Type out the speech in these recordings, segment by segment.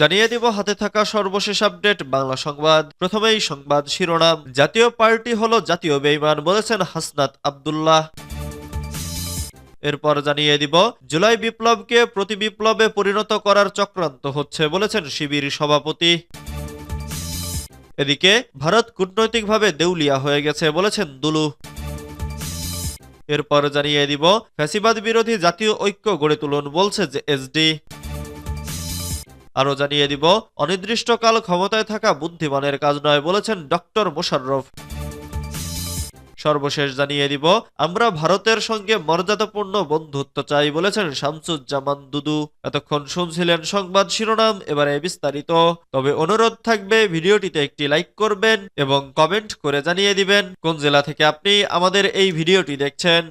জানিয়ে দিব, হাতে থাকা সর্বশেষ আপডেট, বাংলা সংবাদ। প্রথমেই সংবাদ শিরোনাম। জাতীয় পার্টি হলো জাতীয় বেইমান বলেছেন হাসনাত আব্দুল্লাহ। এরপর জানিয়ে দিব, জুলাই বিপ্লবকে প্রতি বিপ্লবে পরিণত করার চক্রান্ত হচ্ছে বলেছেন শিবির সভাপতি। এদিকে, ভারত কূটনৈতিকভাবে দেউলিয়া হয়ে গেছে বলেছেন দুলু। এরপর জানিয়ে দিব, ফ্যাসিবাদ বিরোধী জাতীয় ঐক্য গড়ে তুলুন বলছে যে এসডি আরও জানিয়ে দিব, অনির্দিষ্টকাল ক্ষমতায় থাকা বুদ্ধিমানের কাজ নয় বলেছেন ডক্টর মোশাররফ। সর্বশেষ জানিয়ে দিব, আমরা ভারতের সঙ্গে মর্যাদাপূর্ণ বন্ধুত্ব চাই বলেছেন শামসুজ্জামান দুদু। এতক্ষণ শুনছিলেন সংবাদ শিরোনাম, এবারে বিস্তারিত। তবে অনুরোধ থাকবে, ভিডিওটিতে একটি লাইক করবেন এবং কমেন্ট করে জানিয়ে দিবেন, কোন জেলা থেকে আপনি আমাদের এই ভিডিওটি দেখছেন।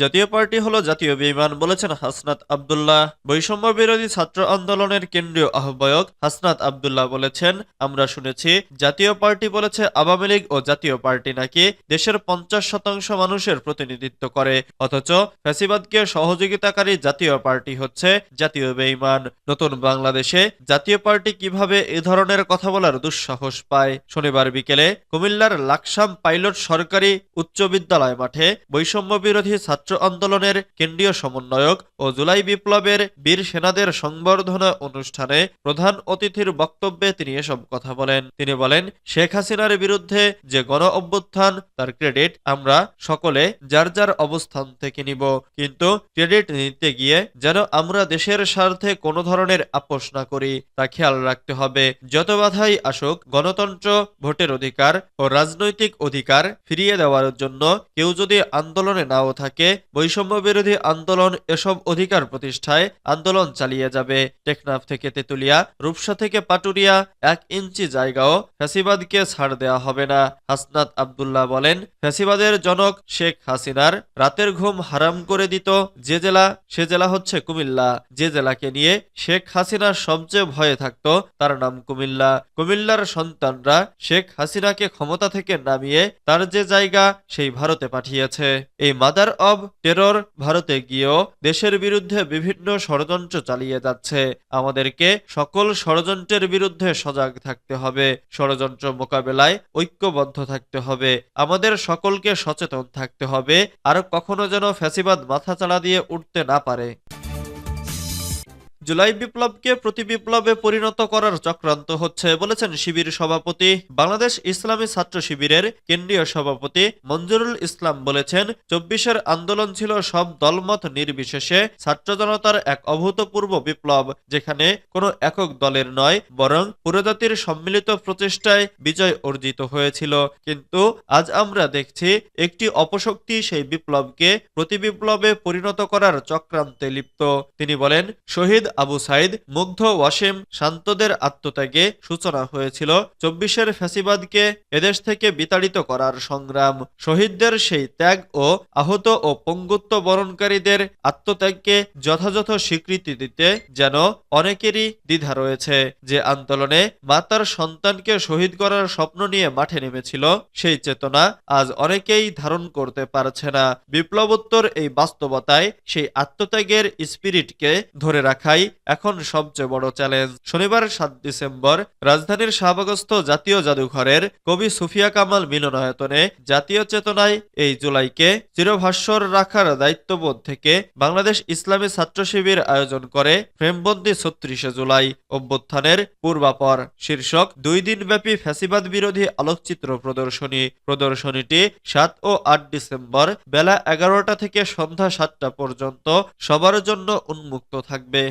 জাতীয় পার্টি হলো জাতীয় বিমান বলেছেন হাসনাত আবদুল্লাহ। বৈষম্য বিরোধী ছাত্র আন্দোলনের কেন্দ্রীয় আহ্বায়ক হাসনাত আবদুল্লাহ বলেছেন, আমরা শুনেছি, জাতীয় পার্টি বলেছে আওয়ামী লীগ ও জাতীয় পার্টি নাকি দেশের পঞ্চাশ শতাংশ মানুষের প্রতিনিধিত্ব করে, অথচ ফ্যাসিবাদকে সহযোগিতাকারী জাতীয় পার্টি হচ্ছে জাতীয় বেইমান। নতুন বাংলাদেশে জাতীয় পার্টি কীভাবে এ ধরনের কথা বলার দুঃসাহস পায়? শনিবার বিকেলে কুমিল্লার লাকসাম পাইলট সরকারি উচ্চ বিদ্যালয় মাঠে বৈষম্য বিরোধী ছাত্র আন্দোলনের কেন্দ্রীয় সমন্বয়ক ও জুলাই বিপ্লবের বীর সেনাদের সংবর্ধনা অনুষ্ঠানে প্রধান অতিথির বক্তব্যে তিনি এসব কথা বলেন। তিনি বলেন, শেখ হাসিনার বিরুদ্ধে যে গণ অভ্যুত্থান, তার ক্রেডিট আমরা সকলে যার যার অবস্থান থেকে নিব। কিন্তু ক্রেডিট নিতে গিয়ে যেন আমরা দেশের স্বার্থে কোনো ধরনের আপোষ না করি, তা খেয়াল রাখতে হবে। যত বাধাই আসুক, গণতন্ত্র, ভোটের অধিকার ও রাজনৈতিক অধিকার ফিরিয়ে দেওয়ার জন্য কেউ যদি আন্দোলনে নাও থাকে বৈষম্য বিরোধী আন্দোলন এসব অধিকার প্রতিষ্ঠায় আন্দোলন চালিয়ে যাবে। টেকনাফ থেকে তেতুলিয়া, রূপসা থেকে পাটুরিয়া, এক ইঞ্চি জায়গাও ফ্যাসিবাদকে ছাড় দেওয়া হবে না। হাসনাত আবদুল্লাহ বলেন, ফ্যাসিবাদের জনক শেখ হাসিনার রাতের ঘুম হারাম করে দিত। যে জেলা, সে জেলা হচ্ছে কুমিল্লা। যে জেলাকে নিয়ে শেখ হাসিনার সবচেয়ে ভয়ে থাকত, তার নাম কুমিল্লা। কুমিল্লার সন্তানরা শেখ হাসিনাকে ক্ষমতা থেকে নামিয়ে তার যে জায়গা, সেই ভারতে পাঠিয়েছে। এই মাদার অব টেরর ভারতে গিয়েও দেশের বিরুদ্ধে বিভিন্ন ষড়যন্ত্র চালিয়ে যাচ্ছে। আমাদেরকে সকল ষড়যন্ত্রের বিরুদ্ধে সজাগ থাকতে হবে। ষড়যন্ত্র মোকাবেলায় ঐক্যবদ্ধ থাকতে হবে। আমাদের সকলকে সচেতন থাকতে হবে। আর কখনো যেন ফ্যাসিবাদ মাথাচাড়া দিয়ে উঠতে না পারে। জুলাই বিপ্লবকে প্রতি বিপ্লবে পরিণত করার চক্রান্ত হচ্ছে, বলেছেন শিবির সভাপতি। বাংলাদেশ ইসলামী ছাত্র শিবিরের কেন্দ্রীয় সভাপতি মঞ্জুরুল ইসলাম বলেছেন, চব্বিশের আন্দোলন ছিল সব দলমত নির্বিশেষে ছাত্র জনতার এক অভূতপূর্ব বিপ্লব, যেখানে কোনো একক দলের নয়, বরং পুরোজাতির সম্মিলিত প্রচেষ্টায় বিজয় অর্জিত হয়েছিল। কিন্তু আজ আমরা দেখছি, একটি অপশক্তি সেই বিপ্লবকে প্রতি বিপ্লবে পরিণত করার চক্রান্তে লিপ্ত। তিনি বলেন, শহীদ আবু সাইদ মুগ্ধ ওয়াসিম শান্তদের আত্মত্যাগে সূচনা হয়েছিল। চব্বিশের ফ্যাসিবাদকে এদেশ থেকে বিতাড়িত করার সংগ্রাম, শহীদদের সেই ত্যাগ ও আহত ও পঙ্গুত্ব বরণকারীদের আত্মত্যাগকে যথাযথ স্বীকৃতি দিতে যেন অনেকেরই দ্বিধা রয়েছে। যে আন্দোলনে মাতার সন্তানকে শহীদ করার স্বপ্ন নিয়ে মাঠে নেমেছিল, সেই চেতনা আজ অনেকেই ধারণ করতে পারছে না। বিপ্লবোত্তর এই বাস্তবতায় সেই আত্মত্যাগের স্পিরিটকে ধরে রাখাই এখন সবচেয়ে বড় চ্যালেঞ্জ শনিবার সাত ডিসেম্বর রাজধানীর শাহবাগস্থ জাতীয় জাদুঘরের কবি সুফিয়া কামাল মিলনায়তনে জাতীয় চেতনায় এই জুলাইকে চিরভাস্বর রাখার দায়িত্ববোধ থেকে বাংলাদেশ ইসলামী ছাত্র শিবির আয়োজন করে ফ্রেমবন্দি ছত্রিশে জুলাই অভ্যুত্থানের পূর্বাপর। শীর্ষক দুই দিনব্যাপী ফ্যাসিবাদ বিরোধী আলোকচিত্র প্রদর্শনী। প্রদর্শনীটি সাত ও আট ডিসেম্বর বেলা এগারোটা থেকে সন্ধ্যা সাতটা পর্যন্ত সবার জন্য উন্মুক্ত থাকবে।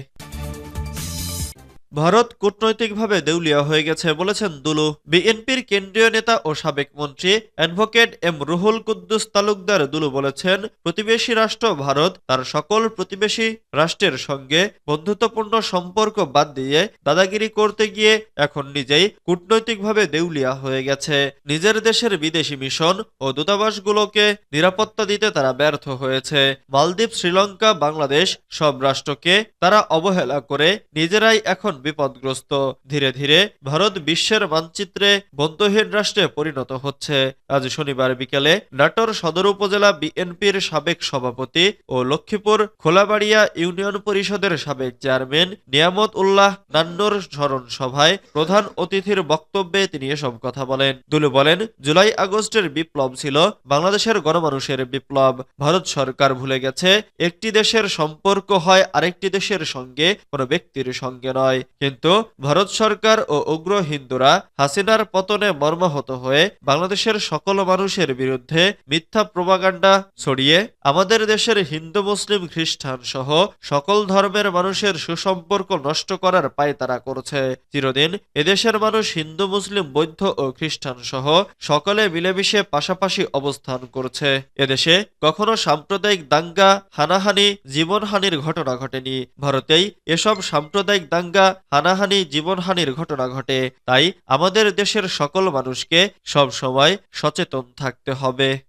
ভারত কূটনৈতিকভাবে দেউলিয়া হয়ে গেছে বলেছেন দুলু। বিএনপির কেন্দ্রীয় নেতা ও সাবেক মন্ত্রী অ্যাডভোকেট এম রুহুল কুদ্দুস তালুকদার দুলু বলেছেন, প্রতিবেশী রাষ্ট্র ভারত তার সকল প্রতিবেশী রাষ্ট্রের সঙ্গে বন্ধুত্বপূর্ণ সম্পর্ক বাদ দিয়ে দাদাগিরি করতে গিয়ে এখন নিজেই কূটনৈতিকভাবে দেউলিয়া হয়ে গেছে। নিজের দেশের বিদেশি মিশন ও দূতাবাসগুলোকে নিরাপত্তা দিতে তারা ব্যর্থ হয়েছে। মালদ্বীপ, শ্রীলঙ্কা, বাংলাদেশ সব রাষ্ট্রকে তারা অবহেলা করে নিজেরাই এখন বিপদগ্রস্ত। ধীরে ধীরে ভারত বিশ্বের মানচিত্রে বন্ধহীন রাষ্ট্রে পরিণত হচ্ছে। আজ শনিবার বিকেলে নাটোর সদর উপজেলা বিএনপির সাবেক সভাপতি ও লক্ষ্মীপুর খোলাবাড়িয়া ইউনিয়ন পরিষদের সাবেক চেয়ারম্যান নিয়ামত উল্লাহ নান্নর স্মরণ সভায় প্রধান অতিথির বক্তব্যে তিনি এসব কথা বলেন। দুলু বলেন, জুলাই আগস্টের বিপ্লব ছিল বাংলাদেশের গণমানুষের বিপ্লব। ভারত সরকার ভুলে গেছে, একটি দেশের সম্পর্ক হয় আরেকটি দেশের সঙ্গে, কোনো ব্যক্তির সঙ্গে নয়। কিন্তু ভারত সরকার ও উগ্র হিন্দুরা হাসিনার পতনে মর্মাহত হয়ে বাংলাদেশের সকল মানুষের বিরুদ্ধে মিথ্যা প্রপাগান্ডা ছড়িয়ে আমাদের দেশের হিন্দু মুসলিম খ্রিস্টান সহ সকল ধর্মের মানুষের সুসম্পর্ক নষ্ট করার পায়তারা করছে। চিরদিন এদেশের মানুষ হিন্দু, মুসলিম, বৌদ্ধ ও খ্রিস্টান সহ সকলে মিলেমিশে পাশাপাশি অবস্থান করছে। এদেশে কখনো সাম্প্রদায়িক দাঙ্গা, হানাহানি, জীবনহানির ঘটনা ঘটেনি। ভারতেই এসব সাম্প্রদায়িক দাঙ্গা হানাহানি জীবনহানির ঘটনা ঘটে। তাই আমাদের দেশের সকল মানুষকে সব সময় সচেতন থাকতে হবে।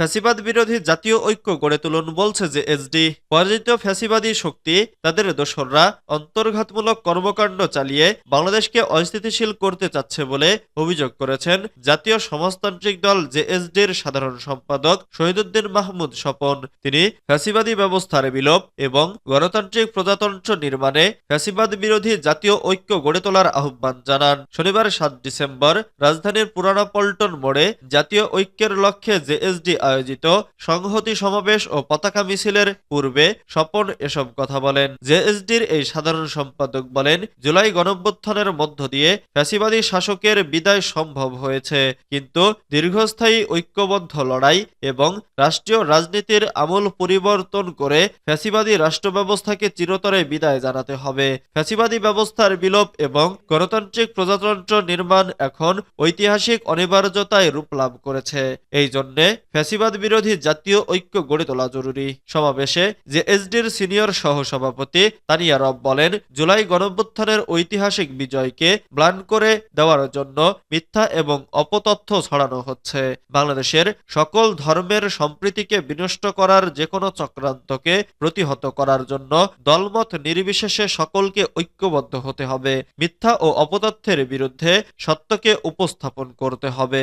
ফ্যাসিবাদ বিরোধী জাতীয় ঐক্য গড়ে তুলুন বলছে যে এসডি। পরাজিত ফ্যাসিবাদী শক্তি, তাদের দোসররা অন্তর্ঘাতমূলক কর্মকাণ্ড চালিয়ে বাংলাদেশকে অস্থিতিশীল করতে চাচ্ছে বলে অভিযোগ করেছেন জাতীয় সমাজতান্ত্রিক দল জেএসডির সাধারণ সম্পাদক শহীদুদ্দিন মাহমুদ স্বপন। তিনি ফ্যাসিবাদী ব্যবস্থার বিলোপ এবং গণতান্ত্রিক প্রজাতন্ত্র নির্মাণে ফ্যাসিবাদ বিরোধী জাতীয় ঐক্য গড়ে তোলার আহ্বান জানান। শনিবার সাত ডিসেম্বর রাজধানীর পুরানা পল্টন মোড়ে জাতীয় ঐক্যের লক্ষ্যে জেএসডি আয়োজিত সংহতি সমাবেশ ও পতাকা মিছিলের পূর্বে স্বপন এসব কথা বলেন। জেএসডির এই সাধারণ সম্পাদক বলেন, জুলাই গণঅভ্যুত্থানের মধ্য দিয়ে ফ্যাসিবাদী শাসকের বিদায় সম্ভব হয়েছে, কিন্তু দীর্ঘস্থায়ী ঐক্যবদ্ধ লড়াই এবং রাষ্ট্রীয় রাজনীতির আমূল পরিবর্তন করে ফ্যাসিবাদী রাষ্ট্র ব্যবস্থাকে চিরতরে বিদায় জানাতে হবে। ফ্যাসিবাদী ব্যবস্থার বিলোপ এবং গণতান্ত্রিক প্রজাতন্ত্র নির্মাণ এখন ঐতিহাসিক অনিবার্যতায় রূপ লাভ করেছে। এই জন্যে ফ্যাসিবাদ বিরোধী জাতীয় ঐক্য গড়ে তোলা জরুরি। সমাবেশে যে এসডির সিনিয়র সহসভাপতি তানিয়া রব বলেন, জুলাই গণঅভ্যুত্থানের ঐতিহাসিক বিজয়কে ব্লান করে দেওয়ার জন্য মিথ্যা এবং অপতথ্য ছড়ানো হচ্ছে। বাংলাদেশের সকল ধর্মের সম্প্রীতিকে বিনষ্ট করার যে কোনো চক্রান্তকে প্রতিহত করার জন্য দলমত নির্বিশেষে সকলকে ঐক্যবদ্ধ হতে হবে। মিথ্যা ও অপতথ্যের বিরুদ্ধে সত্যকে উপস্থাপন করতে হবে।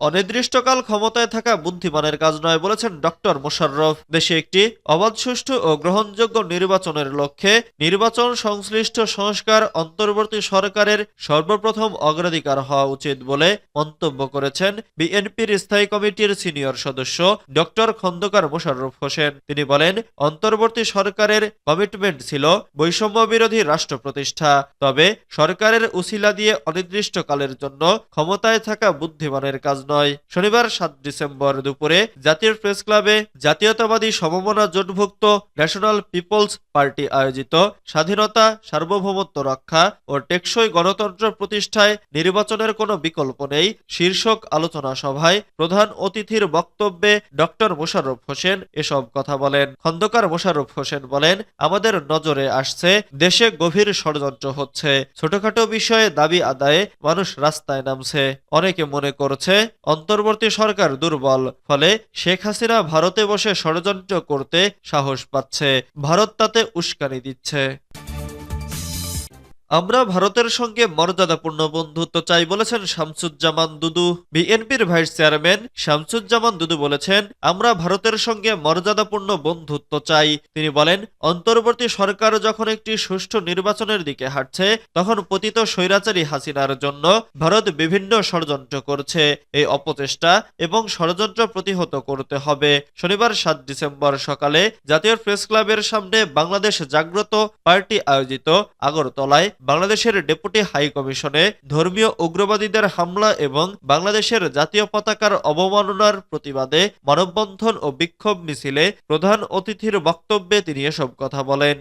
অনির্দিষ্টকাল ক্ষমতায় থাকা বুদ্ধিমানের কাজ নয় বলেছেন ডক্টর মোশাররফ। দেশে একটি অবাধ সুষ্ঠু ও গ্রহণযোগ্য নির্বাচনের লক্ষ্যে নির্বাচন সংশ্লিষ্ট সংস্কার অন্তর্বর্তী সরকারের সর্বপ্রথম অগ্রাধিকার হওয়া উচিত বলে মন্তব্য করেছেন বিএনপির স্থায়ী কমিটির সিনিয়র সদস্য ডক্টর খন্দকার মোশাররফ হোসেন। তিনি বলেন, অন্তর্বর্তী সরকারের কমিটমেন্ট ছিল বৈষম্য বিরোধী রাষ্ট্র প্রতিষ্ঠা, তবে সরকারের উসিলা দিয়ে অনির্দিষ্টকালের জন্য ক্ষমতায় থাকা বুদ্ধিমানের কাজ নয়, শনিবার সাত ডিসেম্বর দুপুরে জাতীয় প্রেস ক্লাবে জাতীয়তাবাদী সমমনা জোটভুক্ত ন্যাশনাল পিপলস পার্টি আয়োজিত স্বাধীনতা, সার্বভৌমত্ব রক্ষা ও টেকসই গণতন্ত্র প্রতিষ্ঠায় নির্বাচনের কোনো বিকল্প নেই, শীর্ষক আলোচনা সভায় প্রধান অতিথির বক্তব্যে ডক্টর মোশাররফ হোসেন এসব কথা বলেন। খন্দকার মোশাররফ হোসেন বলেন, আমাদের নজরে আসছে, দেশে গভীর ষড়যন্ত্র হচ্ছে। ছোটখাটো বিষয়ে দাবি আদায়ে মানুষ রাস্তায় নামছে। অনেকে মনে করছে অন্তর্বর্তী সরকার দুর্বল, ফলে শেখ হাসিনা ভারতে বসে ষড়যন্ত্র করতে সাহস পাচ্ছে। ভারত তাতে উস্কানি দিচ্ছে। আমরা ভারতের সঙ্গে মর্যাদাপূর্ণ বন্ধুত্ব চাই বলেছেন শামসুজ্জামান দুদু। বিএনপির ভাইস চেয়ারম্যান শামসুজ্জামান দুদু বলেছেন, আমরা ভারতের সঙ্গে মর্যাদাপূর্ণ বন্ধুত্ব চাই। তিনি বলেন, অন্তর্বর্তী সরকার যখন একটি সুষ্ঠু নির্বাচনের দিকে হাঁটছে, তখন পতিত স্বৈরাচারী হাসিনার জন্য ভারত বিভিন্ন ষড়যন্ত্র করছে। এই অপচেষ্টা এবং ষড়যন্ত্র প্রতিহত করতে হবে। শনিবার সাত ডিসেম্বর সকালে জাতীয় প্রেস ক্লাবের সামনে বাংলাদেশ জাগ্রত পার্টি আয়োজিত আগরতলায় বাংলাদেশের ডেপুটি হাই কমিশনে ধর্মীয় উগ্রবাদীদের হামলা এবং বাংলাদেশের জাতীয় পতাকার অবমাননার প্রতিবাদে মানববন্ধন ও বিক্ষোভ মিছিলে প্রধান অতিথির বক্তব্যে তিনি এসব কথা বলেন।